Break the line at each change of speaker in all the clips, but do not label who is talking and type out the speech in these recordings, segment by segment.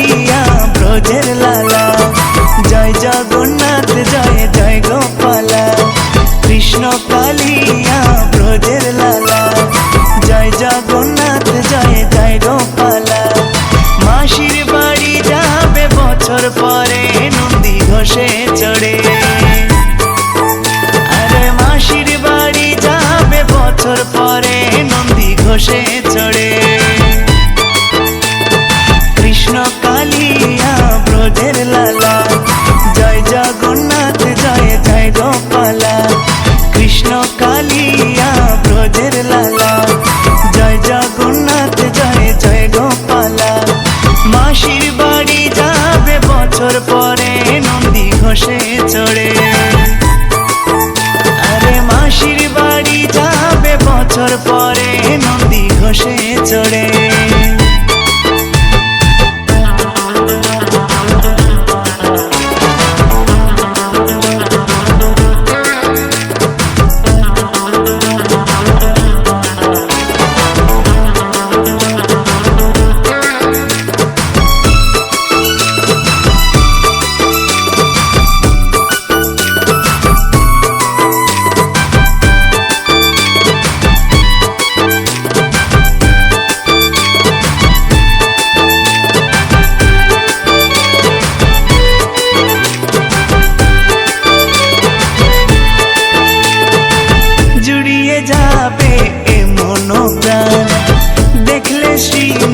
দিয়া ব্রজের লালা। today.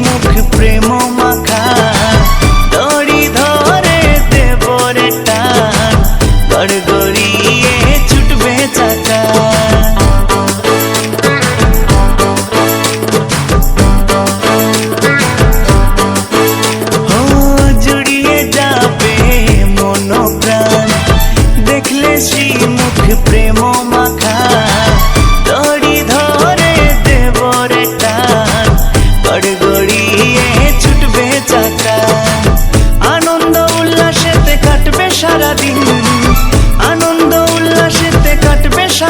মুখ প্রেম মাখা দড়ি ধরে দেবরে টান গড়গড়িয়ে ছুটবে চাকা। দেখলে সেই মুখ প্রেম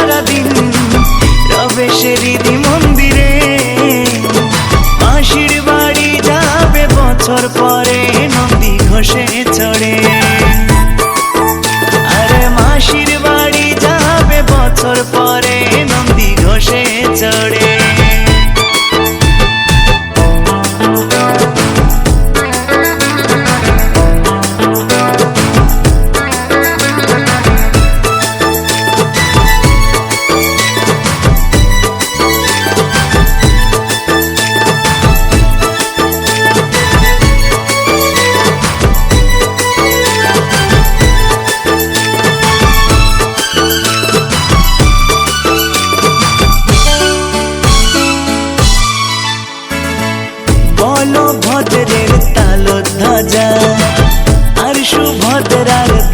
সারাদিন রবে সে রীতি মন্দিরে। মাসির বাড়ি যাবে বছর পরে নন্দী ঘোষে तेरा